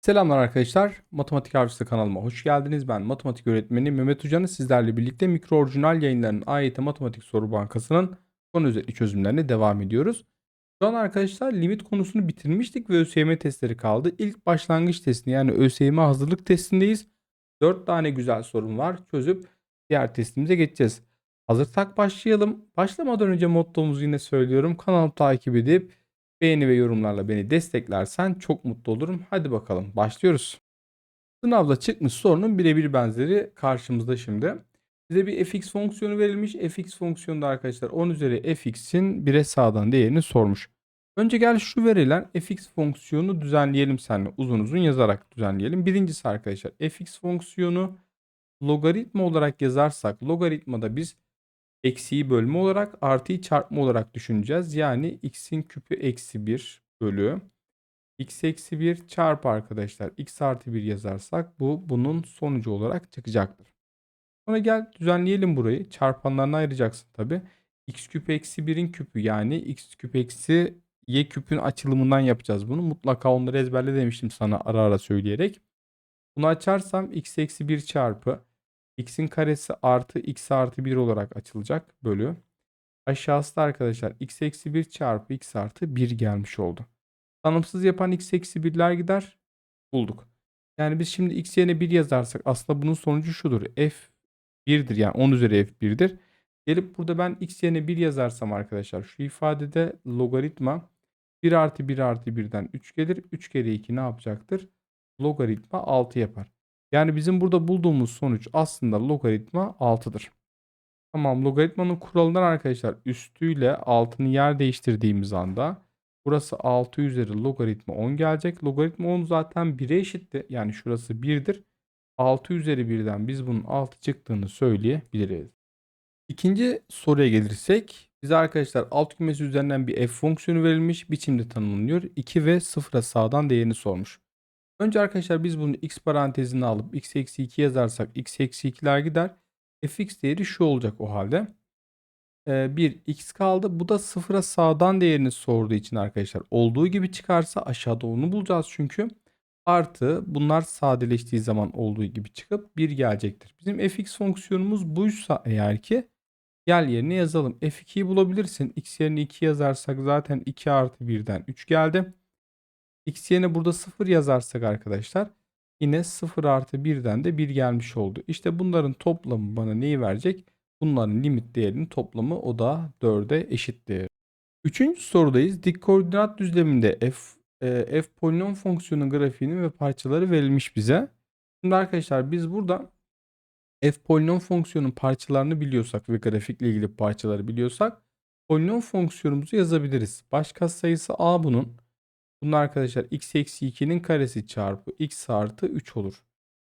Selamlar arkadaşlar. Matematik Avcısı kanalıma hoş geldiniz. Ben matematik öğretmeni Mehmet Hoca'nın sizlerle birlikte mikro orijinal yayınlarının AYT Matematik Soru Bankası'nın konu özetli çözümlerine devam ediyoruz. Şu an arkadaşlar limit konusunu bitirmiştik ve ÖSYM testleri kaldı. İlk başlangıç testini yani ÖSYM hazırlık testindeyiz. 4 tane güzel sorun var. Çözüp diğer testimize geçeceğiz. Hazırsak başlayalım. Başlamadan önce mottomuzu yine söylüyorum. Kanalı takip edip Beğeni ve yorumlarla beni desteklersen çok mutlu olurum. Hadi bakalım başlıyoruz. Sınavda çıkmış sorunun birebir benzeri karşımızda şimdi. Bize bir fx fonksiyonu verilmiş. fx fonksiyonunda arkadaşlar 10 üzeri fx'in 1'e sağdan değerini sormuş. Önce gel şu verilen fx fonksiyonu düzenleyelim seninle. Uzun uzun yazarak düzenleyelim. Birincisi arkadaşlar fx fonksiyonu logaritma olarak yazarsak logaritmada biz eksiği bölme olarak artıyı çarpma olarak düşüneceğiz. Yani x'in küpü eksi 1 bölü x eksi 1 çarpı arkadaşlar x artı 1 yazarsak bu bunun sonucu olarak çıkacaktır. Sonra gel düzenleyelim burayı. Çarpanlarına ayıracaksın tabi. x küp eksi 1'in küpü yani x küp eksi y küpün açılımından yapacağız bunu. Mutlaka onları ezberle demiştim sana ara ara söyleyerek. Bunu açarsam x eksi 1 çarpı x'in karesi artı x artı 1 olarak açılacak bölü. Aşağısı da arkadaşlar x eksi 1 çarpı x artı 1 gelmiş oldu. Tanımsız yapan x eksi 1'ler gider. Bulduk. Yani biz şimdi x yerine 1 yazarsak aslında bunun sonucu şudur. f 1'dir yani 10 üzeri f 1'dir. Gelip burada ben x yerine 1 yazarsam arkadaşlar şu ifadede logaritma 1 artı 1 artı 1'den 3 gelir. 3 kere 2 ne yapacaktır? Logaritma 6 yapar. Yani bizim burada bulduğumuz sonuç aslında logaritma 6'dır. Tamam logaritmanın kuralından arkadaşlar üstüyle altını yer değiştirdiğimiz anda burası 6 üzeri logaritma 10 gelecek. Logaritma 10 zaten 1'e eşitti. Yani şurası 1'dir. 6 üzeri 1'den biz bunun 6 çıktığını söyleyebiliriz. İkinci soruya gelirsek bize arkadaşlar alt kümesi üzerinden bir f fonksiyonu verilmiş biçimde tanımlanıyor. 2 ve 0'a sağdan değerini sormuş. Önce arkadaşlar biz bunu x parantezine alıp x eksi 2 yazarsak x eksi 2'ler gider. fx değeri şu olacak o halde. Ee, 1 x kaldı. Bu da sıfıra sağdan değerini sorduğu için arkadaşlar olduğu gibi çıkarsa aşağıda onu bulacağız çünkü. Artı bunlar sadeleştiği zaman olduğu gibi çıkıp 1 gelecektir. Bizim fx fonksiyonumuz buysa eğer ki gel yerine yazalım. f2'yi bulabilirsin. x yerine 2 yazarsak zaten 2 artı 1'den 3 geldi. X yerine burada 0 yazarsak arkadaşlar yine 0 artı 1'den de 1 gelmiş oldu. İşte bunların toplamı bana neyi verecek? Bunların limit değerinin toplamı o da 4'e eşittir. Üçüncü sorudayız. Dik koordinat düzleminde f, e, f polinom fonksiyonun grafiğinin ve parçaları verilmiş bize. Şimdi arkadaşlar biz burada f polinom fonksiyonun parçalarını biliyorsak ve grafikle ilgili parçaları biliyorsak polinom fonksiyonumuzu yazabiliriz. Baş sayısı a bunun. Bunun arkadaşlar x eksi 2'nin karesi çarpı x artı 3 olur.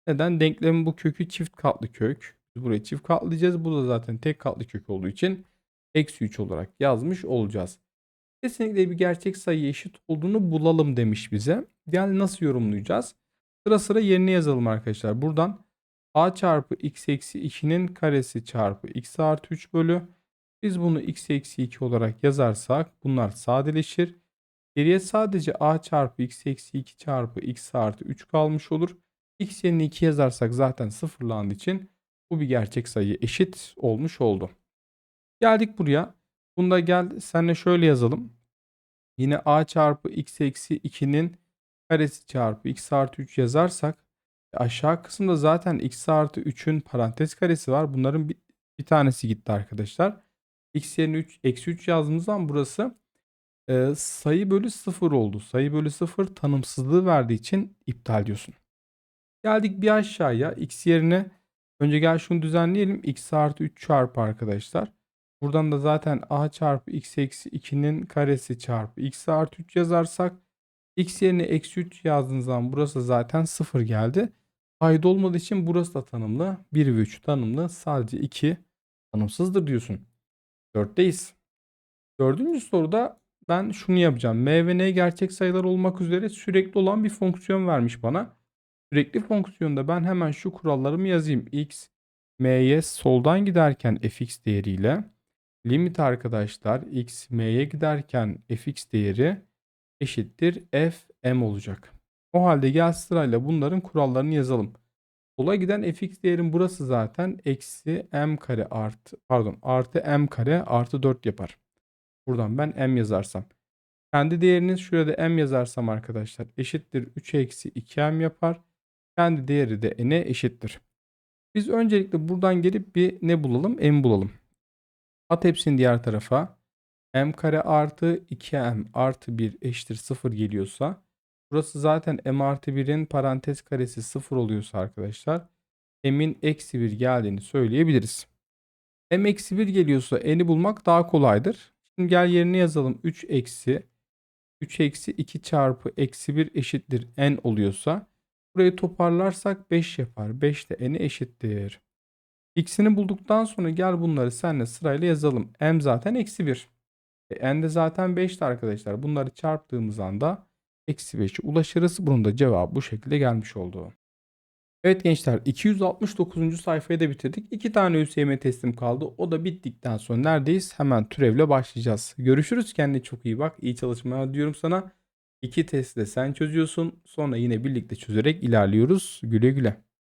Neden? Denklemin bu kökü çift katlı kök. Biz burayı çift katlayacağız. Bu da zaten tek katlı kök olduğu için eksi 3 olarak yazmış olacağız. Kesinlikle bir gerçek sayı eşit olduğunu bulalım demiş bize. Yani nasıl yorumlayacağız? Sıra sıra yerine yazalım arkadaşlar. Buradan a çarpı x eksi 2'nin karesi çarpı x artı 3 bölü. Biz bunu x eksi 2 olarak yazarsak bunlar sadeleşir. Geriye sadece a çarpı x eksi 2 çarpı x artı 3 kalmış olur. x yerine 2 yazarsak zaten sıfırlandığı için bu bir gerçek sayı eşit olmuş oldu. Geldik buraya. Bunda gel senle şöyle yazalım. Yine a çarpı x eksi 2'nin karesi çarpı x artı 3 yazarsak aşağı kısımda zaten x artı 3'ün parantez karesi var. Bunların bir, bir tanesi gitti arkadaşlar. x yerine 3 eksi 3 yazdığımız zaman burası Eee, sayı bölü 0 oldu. Sayı bölü 0 tanımsızlığı verdiği için iptal diyorsun. Geldik bir aşağıya. X yerine önce gel şunu düzenleyelim. X artı 3 çarpı arkadaşlar. Buradan da zaten a çarpı x eksi 2'nin karesi çarpı x artı 3 yazarsak x yerine eksi 3 yazdığınız zaman burası zaten 0 geldi. Payda olmadığı için burası da tanımlı. 1 ve 3 tanımlı. Sadece 2 tanımsızdır diyorsun. 4'teyiz. Dördüncü soruda ben şunu yapacağım. M ve N gerçek sayılar olmak üzere sürekli olan bir fonksiyon vermiş bana. Sürekli fonksiyonda ben hemen şu kurallarımı yazayım. X, M'ye soldan giderken fx değeriyle limit arkadaşlar x, M'ye giderken fx değeri eşittir f, m olacak. O halde gel sırayla bunların kurallarını yazalım. Sola giden fx değerin burası zaten eksi m kare artı pardon artı m kare artı 4 yapar. Buradan ben m yazarsam. Kendi değeriniz şurada m yazarsam arkadaşlar eşittir 3 eksi 2m yapar. Kendi değeri de n'e eşittir. Biz öncelikle buradan gelip bir ne bulalım? m bulalım. At hepsini diğer tarafa. m kare artı 2m artı 1 eşittir 0 geliyorsa burası zaten m artı 1'in parantez karesi 0 oluyorsa arkadaşlar m'in eksi 1 geldiğini söyleyebiliriz. m eksi 1 geliyorsa n'i bulmak daha kolaydır. Gel yerine yazalım. 3 eksi 3 eksi 2 çarpı eksi 1 eşittir n oluyorsa burayı toparlarsak 5 yapar. 5 de n'i eşittir. X'ini bulduktan sonra gel bunları seninle sırayla yazalım. M zaten eksi 1. E, n de zaten 5'ti arkadaşlar. Bunları çarptığımız anda eksi 5'e ulaşırız. Bunun da cevabı bu şekilde gelmiş oldu. Evet gençler 269. sayfayı da bitirdik. İki tane ÜSYM teslim kaldı. O da bittikten sonra neredeyiz? Hemen türevle başlayacağız. Görüşürüz. Kendine çok iyi bak. İyi çalışmalar diyorum sana. İki testi de sen çözüyorsun. Sonra yine birlikte çözerek ilerliyoruz. Güle güle.